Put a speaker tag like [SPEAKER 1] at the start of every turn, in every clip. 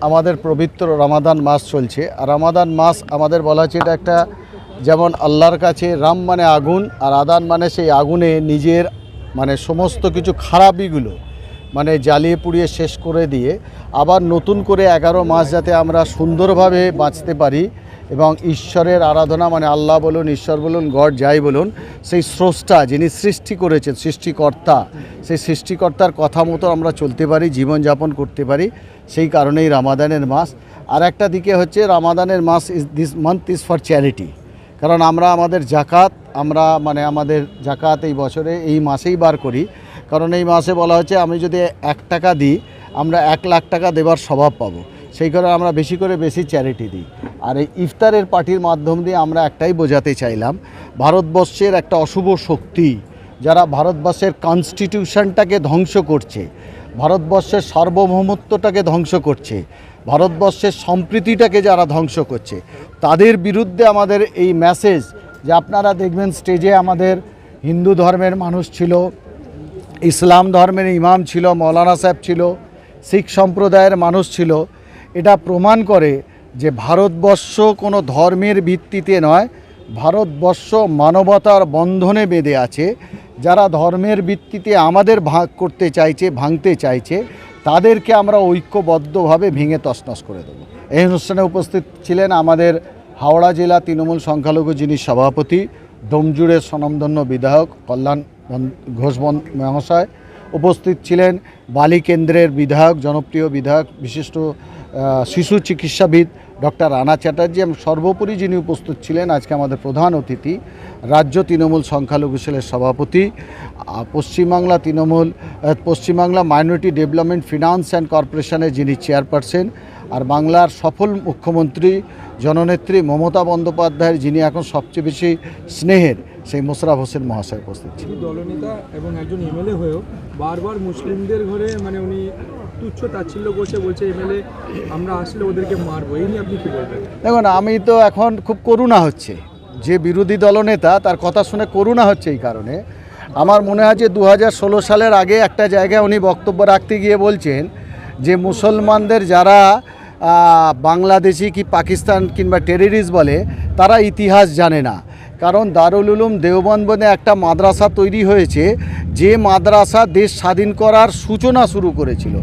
[SPEAKER 1] আমাদের পবিত্র রামাদান মাস চলছে। আর রামাদান মাস আমাদের বলা হচ্ছে এটা একটা যেমন আল্লাহর কাছে রাম মানে আগুন, আর আদান মানে সেই আগুনে নিজের মানে সমস্ত কিছু খারাপিগুলো মানে জ্বালিয়ে পুড়িয়ে শেষ করে দিয়ে আবার নতুন করে এগারো মাস যাতে আমরা সুন্দরভাবে বাঁচতে পারি এবং ঈশ্বরের আরাধনা মানে আল্লাহ বলুন, ঈশ্বর বলুন, গড যাই বলুন, সেই স্রষ্টা যিনি সৃষ্টি করেছেন, সৃষ্টিকর্তা, সেই সৃষ্টিকর্তার কথা মতো আমরা চলতে পারি, জীবনযাপন করতে পারি। সেই কারণেই রামাদানের মাস। আর একটা দিকে হচ্ছে রামাদানের মাস is this month is for charity কারণ আমরা আমাদের জাকাত, আমরা মানে আমাদের জাকাত এই বছরে, এই মাসেই বার করি। কারণ এই মাসে বলা হচ্ছে আমি যদি এক টাকা দিই, আমরা এক লাখ টাকা দেবার স্বভাব পাবো। সেই কারণে আমরা বেশি করে বেশি চ্যারিটি দিই। আর এই ইফতারের পার্টির মাধ্যম দিয়ে আমরা একটাই বোঝাতে চাইলাম, ভারতবর্ষের একটা অশুভ শক্তি, যারা ভারতবর্ষের কনস্টিটিউশনটাকে ধ্বংস করছে ভারতবর্ষের সার্বভৌমত্বটাকে ধ্বংস করছে, ভারতবর্ষের সম্প্রীতিটাকে যারা ধ্বংস করছে, তাদের বিরুদ্ধে আমাদের এই মেসেজ যে আপনারা দেখবেন স্টেজে আমাদের হিন্দু ধর্মের মানুষ ছিল, ইসলাম ধর্মের ইমাম ছিল, মৌলানা সাহেব ছিল, শিখ সম্প্রদায়ের মানুষ ছিল, এটা প্রমাণ করে যে ভারতবর্ষ কোনো ধর্মের ভিত্তিতে নয় ভারতবর্ষ মানবতার বন্ধনে বেঁধে আছে, যারা ধর্মের ভিত্তিতে আমাদের ভাগ করতে চাইছে, ভাঙতে চাইছে, তাদেরকে আমরা ঐক্যবদ্ধভাবে ভেঙে তসনস করে দেবো। এই অনুষ্ঠানে উপস্থিত ছিলেন আমাদের হাওড়া জেলা তৃণমূল সংখ্যালঘু যিনি সভাপতি ডোমজুড়ের স্বনামধন্য বিধায়ক কল্যাণ ঘোষ মহাশয় উপস্থিত ছিলেন বালি কেন্দ্রের বিধায়ক, জনপ্রিয় বিধায়ক, বিশিষ্ট শিশু চিকিৎসাবিদ ডক্টর রানা চ্যাটার্জি এবং সর্বোপরি যিনি উপস্থিত ছিলেন আজকে আমাদের প্রধান অতিথি, রাজ্য তৃণমূল সংখ্যালঘু সেলের সভাপতি Paschimbangla Trinamool Paschimbangla minority development, finance and কর্পোরেশনের যিনি চেয়ারপারসন আর বাংলার সফল মুখ্যমন্ত্রী জননেত্রী মমতা বন্দ্যোপাধ্যায়ের যিনি এখন সবচেয়ে বেশি স্নেহের সেই মোশরাফ হোসেন মহাশয় উপস্থিত ছিলেন।
[SPEAKER 2] দলনেতা এবং একজন এমএলএ হয়েও বারবার মুসলিমদের ঘরে মানে উনি তুচ্ছ তাচ্ছিল্য করছে বলছে এমএলএ আমরা আসলে ওদেরকে মারবো। এই নিয়ে আপনি কি বলবেন?
[SPEAKER 1] দেখুন আমি তো এখন খুব করুণা হচ্ছে। যে বিরোধী দলনেতা তার কথা শুনে করুণা হচ্ছে এই কারণে। আমার মনে হয় যে দু হাজার ষোলো সালের আগে একটা জায়গায় উনি বক্তব্য রাখতে গিয়ে বলছেন যে মুসলমানদের যারা বাংলাদেশি কি পাকিস্তান কিংবা টেররিস্ট বলে, তারা ইতিহাস জানে না। কারণ দারুল উলুম দেওবন্দ বনে একটা মাদ্রাসা তৈরি হয়েছে, যে মাদ্রাসা দেশ স্বাধীন করার সূচনা শুরু করেছিল।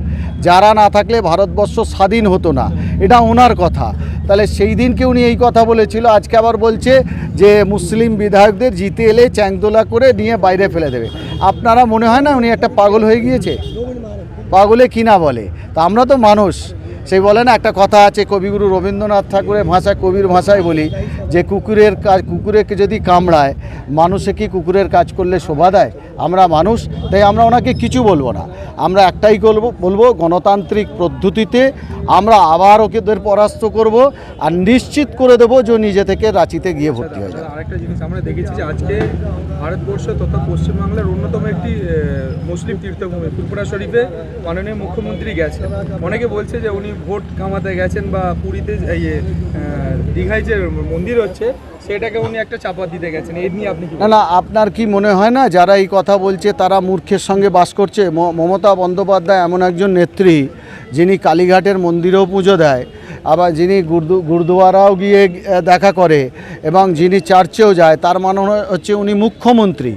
[SPEAKER 1] যারা না থাকলে ভারতবর্ষ স্বাধীন হতো না। এটা ওনার কথা। তাহলে সেই দিনকে উনি এই কথা বলেছিল, আজকে আবার বলছে যে মুসলিম বিধায়কদের জিতে এলে চ্যাংদোলা করে নিয়ে বাইরে ফেলে দেবে। আপনারা মনে হয় না উনি একটা পাগল হয়ে গিয়েছে? পাগলে কী না বলে? তো আমরা তো মানুষ। সেই বলে না, একটা কথা আছে, কবিগুরু রবীন্দ্রনাথ ঠাকুরের ভাষায়, কবির ভাষায় বলি যে, কুকুরের কাজ কুকুরেকে যদি কামড়ায়, মানুষে কি কুকুরের কাজ করলে শোভা দেয়? আমরা মানুষ তাই আমরা ওনাকে কিছু বলব না। আমরা একটাই করব বলব গণতান্ত্রিক পদ্ধতিতে আমরা আবার ওকেদের পরাস্ত করব আর নিশ্চিত করে দেবো যে নিজে থেকে রাঁচিতে গিয়ে ভর্তি হয়ে যাবে।
[SPEAKER 2] আরেকটা জিনিস আমরা দেখেছি যে আজকে ভারতবর্ষ তথা পশ্চিমবাংলার অন্যতম একটি মুসলিম তীর্থভূমি ফুলপুরা শরীফে মাননীয় মুখ্যমন্ত্রী গেছেন। অনেকে বলছে যে উনি ভোট কামাতে গেছেন বা পুরীতে দীঘায় যে মন্দির হচ্ছে সেটাকে উনি একটা চাপা দিতে গেছেন আপনি
[SPEAKER 1] না না, আপনার কি মনে হয় না, যারা এই কথা বলছে, তারা মূর্খের সঙ্গে বাস করছে? মমতা বন্দ্যোপাধ্যায় এমন একজন নেত্রী, যিনি কালীঘাটের মন্দিরেও পুজো দেয়, আবার যিনি গুরদু, গুরুদুয়ারাও গিয়ে দেখা করে, এবং যিনি চার্চেও যায়, তার মানে হচ্ছে উনি মুখ্যমন্ত্রী।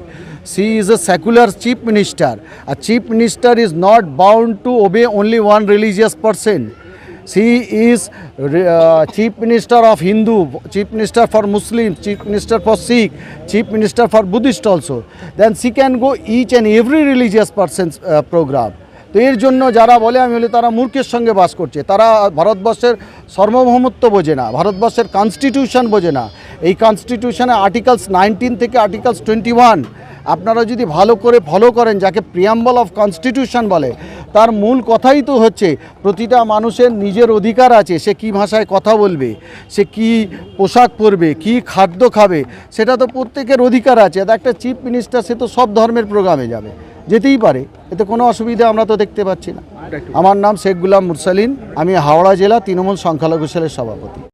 [SPEAKER 1] She is a secular chief minister R chief minister is not bound to obey only one religious person She is uh, chief minister of Hindu, chief minister for Muslim, chief minister for Sikh, chief minister for Buddhist also. Then she can go each and every religious person's uh, program. তো এর জন্য যারা বলে আমি বলি তারা মূর্খের সঙ্গে বাস করছে তারা ভারতবর্ষের সার্বভৌমত্ব বোঝে না ভারতবর্ষের কনস্টিটিউশন বোঝে না এই কনস্টিটিউশনে আর্টিকেলস নাইনটিন থেকে আর্টিকেলস টোয়েন্টি ওয়ান আপনারা যদি ভালো করে ফলো করেন যাকে প্রিয়াম্বল অফ কনস্টিটিউশন বলে তার মূল কথাই তো হচ্ছে প্রতিটা মানুষের নিজের অধিকার আছে সে কি ভাষায় কথা বলবে সে কি পোশাক পরবে কি খাদ্য খাবে সেটা তো প্রত্যেকের অধিকার আছে একটা চিফ মিনিস্টার সে তো সব ধর্মের প্রোগ্রামে যাবে যেতেই পারে এতে কোনো অসুবিধা আমরা তো দেখতে পাচ্ছি না। আমার নাম শেখ গুলাম মুরসালিন আমি হাওড়া জেলা তৃণমূল সংখ্যালঘু সেলের সভাপতি।